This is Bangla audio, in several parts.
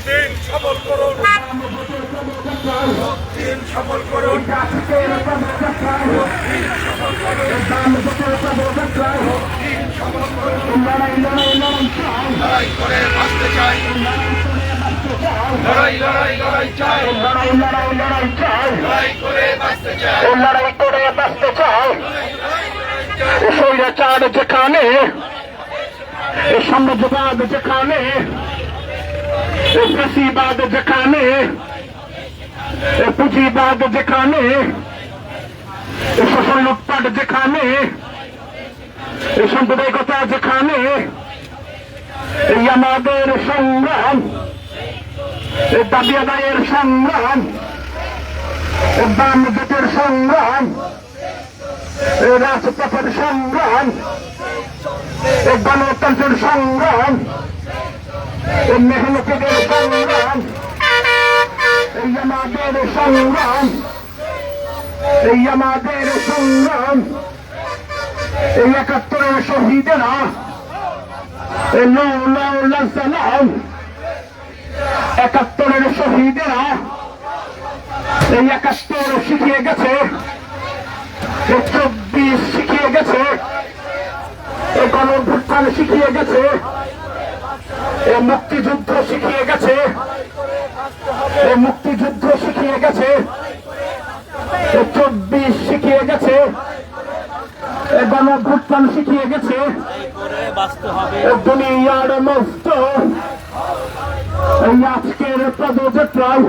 দিন সফল করুন দিন সফল করুন লড়াই করে বাঁচতে চাই লড়াই লড়াই লড়াই চাই লড়াই লড়াই লড়াই চাই লড়াই করে বাঁচতে চাই লড়াই করে বাঁচতে চাই স্বৈরাচার যেখানে সাম্রাজ্যবাদ যেখানে ফেসিবাদ যেখানে পুঁজিবাদ যেখানে শোষণ লুটপাট যেখানে সাম্প্রদায়িকতা যেখানে এই আমাদের সংগ্রাম দাবি আদায়ের সংগ্রাম বাম জোটের সংগ্রাম রাজপথের সংগ্রাম গণতন্ত্রের সংগ্রাম মেহনতিদের সংগ্রাম এই আমাদের সংগ্রাম এই আমাদের সংগ্রাম এই একাত্তরের শহীদেরা একাত্তরের শহীদেরা এই একাত্তর শিখিয়ে গেছে চব্বিশ শিখিয়ে গেছে এই গণভুত্থান শিখিয়ে গেছে এই মুক্তিযুদ্ধ শিখিয়ে গেছে। এই মুক্তিযুদ্ধ শিখিয়ে গেছে। চব্বিশ শিখিয়ে গেছে। এই গণভুত্থান শিখিয়ে গেছে। দুনিয়ার মস্ত এই আজকের পদযাত্রায়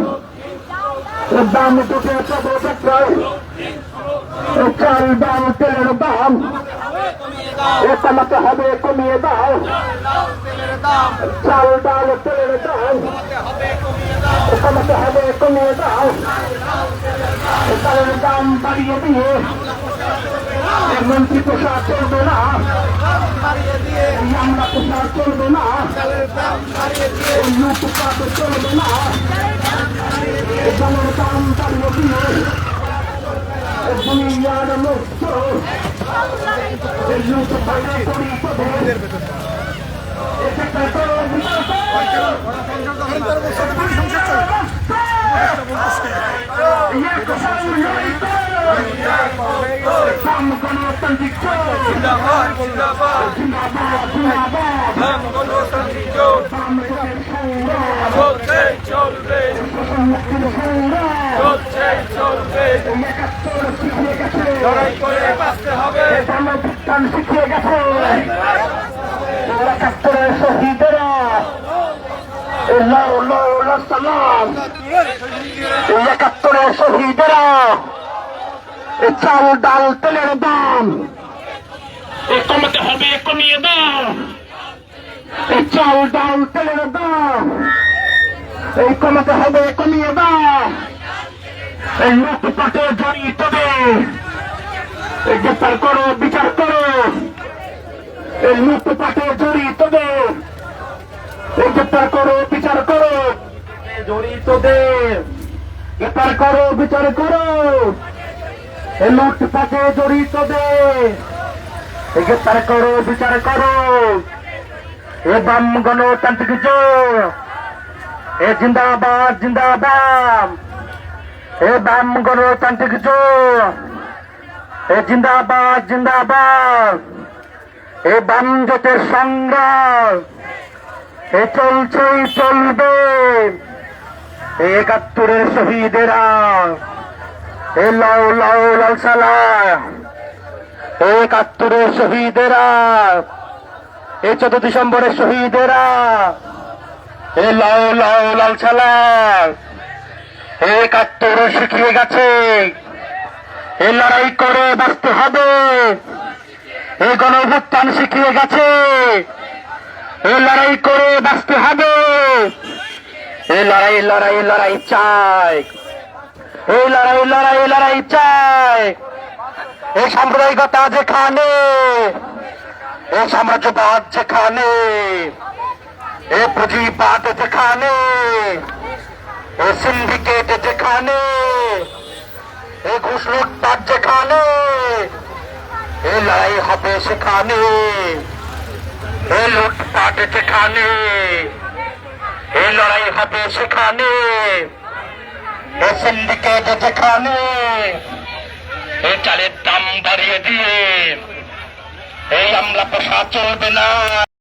দাম দুটো পদযাত্রায় চাল দাম তেলের দাম। এ কমাতে হবে কমিয়ে দাও। চাল ডাল তেলের দাম। এ কমাতে হবে কমিয়ে দাও। চালের দাম। বাড়িয়ে দিয়ে। মন্ত্রী প্রসাদ চলবে না। আমরা প্রসাদ চলবে না। এই লুটপাট চলবে না। চালের দাম বাড়িয়ে দিয়ে। দুনিয়ার মুক্ত। এটা তো জিন্দাবাদ জিন্দাবাদ রাম গণতান্ত্রিক জোট চলছে চলবে চলছে চলবে লড়াই করে বাঁচতে হবে। শিখিয়ে গেছে একাত্তরের শহীদেরা সালাম একাত্তরের শহীদেরা চাল ডাল তেলের দাম কমাতে হবে কমিয়ে দাও চাল ডাল তেলের দাম এই কমাতে হবে কমিয়ে দাও। লুটপাটে এই গ্রেপ্তার করো, বিচার করো। লুটপাটে জড়িতদের গ্রেপ্তার করো, বিচার করো। জড়িতদের গ্রেপ্তার করো, বিচার করো। লুটপাটে জড়িতদের গ্রেপ্তার করো, বিচার করো। এ বাম গণতান্ত্রিক জোর এ জিন্দাবাদ জিন্দাবাদ। এ বাম গণতান্ত্রিক জোর এ জিন্দাবাদ জিন্দাবাদ। এ বাম জোটের সংগ্রাম। এ চলছেই চলবে। একাত্তরের শহীদেরা। এ লাউ লাউ, লাল সালাম একাত্তরের শহীদেরা। এ চোদ্দ ডিসেম্বরের শহীদেরা। এ লাউ লাউ, লাল সালাম একাত্তর শিখিয়ে গেছে। এ লড়াই করে বাঁচতে হবে। এ গণভুত্থান শিখিয়ে গেছে। এ লড়াই করে বাঁচতে হবে। এ লড়াই লড়াই লড়াই চাই। এই লড়াই লড়াই লড়াই চাই। এই সাম্প্রদায়িকতা যেখানে এই সাম্রাজ্যবাদ যেখানে, এ পুঁজিবাদ যেখানে এ সিন্ডিকেট যেখানে, এ ঘুষ লুটপাট যেখানে, এ লড়াই হবে সেখানে, এ লুটপাট যেখানে এই লড়াই হবে সেখানে এই সিন্ডিকেট যেখানে এই চালের দাম বাড়িয়ে দিয়ে, এই আমলা পোষা চলবে না।